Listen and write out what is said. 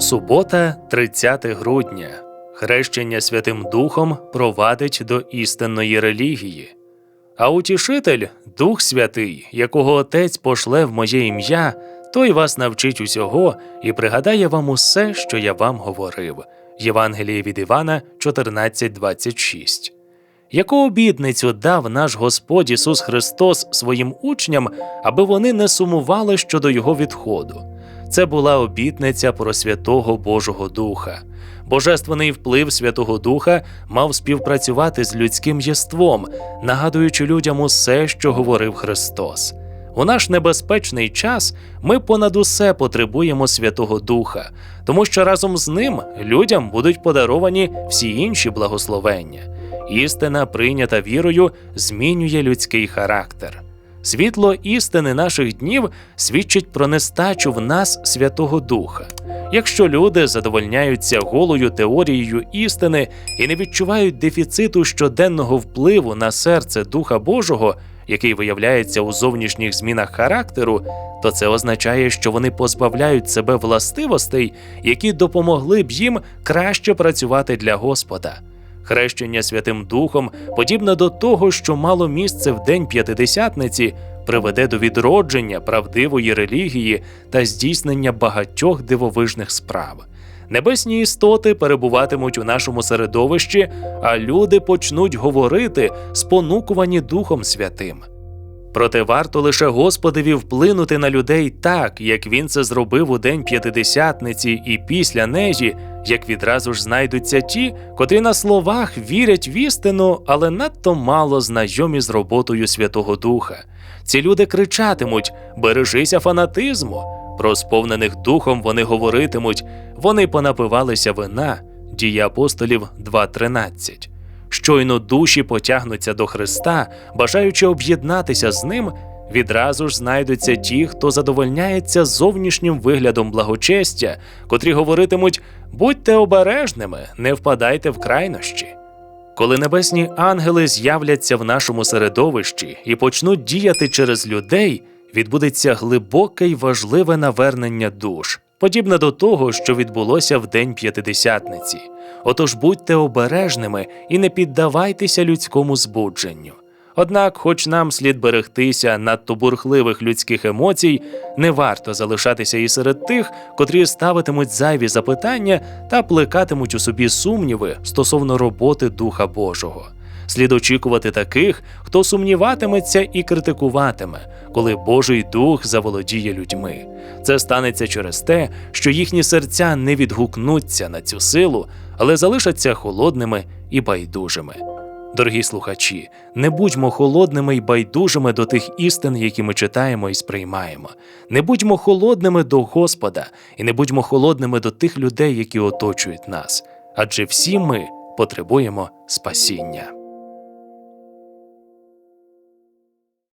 Субота, 30 грудня. Хрещення Святим Духом провадить до істинної релігії. А утішитель, Дух Святий, якого Отець пошле в моє ім'я, той вас навчить усього і пригадає вам усе, що я вам говорив. Євангеліє від Івана 14.26. Яку обітницю дав наш Господь Ісус Христос своїм учням, аби вони не сумували щодо Його відходу? Це була обітниця про Святого Божого Духа. Божественний вплив Святого Духа мав співпрацювати з людським єством, нагадуючи людям усе, що говорив Христос. У наш небезпечний час ми понад усе потребуємо Святого Духа, тому що разом з ним людям будуть подаровані всі інші благословення. Істина, прийнята вірою, змінює людський характер. Світло істини наших днів свідчить про нестачу в нас Святого Духа. Якщо люди задовольняються голою теорією істини і не відчувають дефіциту щоденного впливу на серце Духа Божого, який виявляється у зовнішніх змінах характеру, то це означає, що вони позбавляють себе властивостей, які допомогли б їм краще працювати для Господа. Хрещення Святим Духом, подібне до того, що мало місце в день п'ятидесятниці, приведе до відродження правдивої релігії та здійснення багатьох дивовижних справ. Небесні істоти перебуватимуть у нашому середовищі, а люди почнуть говорити, спонукувані Духом Святим. Проте варто лише Господові вплинути на людей так, як він це зробив у день п'ятидесятниці і після нежі, як відразу ж знайдуться ті, котрі на словах вірять в істину, але надто мало знайомі з роботою Святого Духа. Ці люди кричатимуть: бережися фанатизму. Про сповнених духом вони говоритимуть, вони понапивалися вина. Дії апостолів 2.13. Щойно душі потягнуться до Христа, бажаючи об'єднатися з ним, відразу ж знайдуться ті, хто задовольняється зовнішнім виглядом благочестя, котрі говоритимуть: будьте обережними, не впадайте в крайнощі. Коли небесні ангели з'являться в нашому середовищі і почнуть діяти через людей, відбудеться глибоке й важливе навернення душ, подібне до того, що відбулося в день п'ятидесятниці. Отож будьте обережними і не піддавайтеся людському збудженню. Однак, хоч нам слід берегтися надто бурхливих людських емоцій, не варто залишатися і серед тих, котрі ставитимуть зайві запитання та плекатимуть у собі сумніви стосовно роботи Духа Божого. Слід очікувати таких, хто сумніватиметься і критикуватиме, коли Божий Дух заволодіє людьми. Це станеться через те, що їхні серця не відгукнуться на цю силу, але залишаться холодними і байдужими. Дорогі слухачі, не будьмо холодними й байдужими до тих істин, які ми читаємо і сприймаємо. Не будьмо холодними до Господа, і не будьмо холодними до тих людей, які оточують нас, адже всі ми потребуємо спасіння.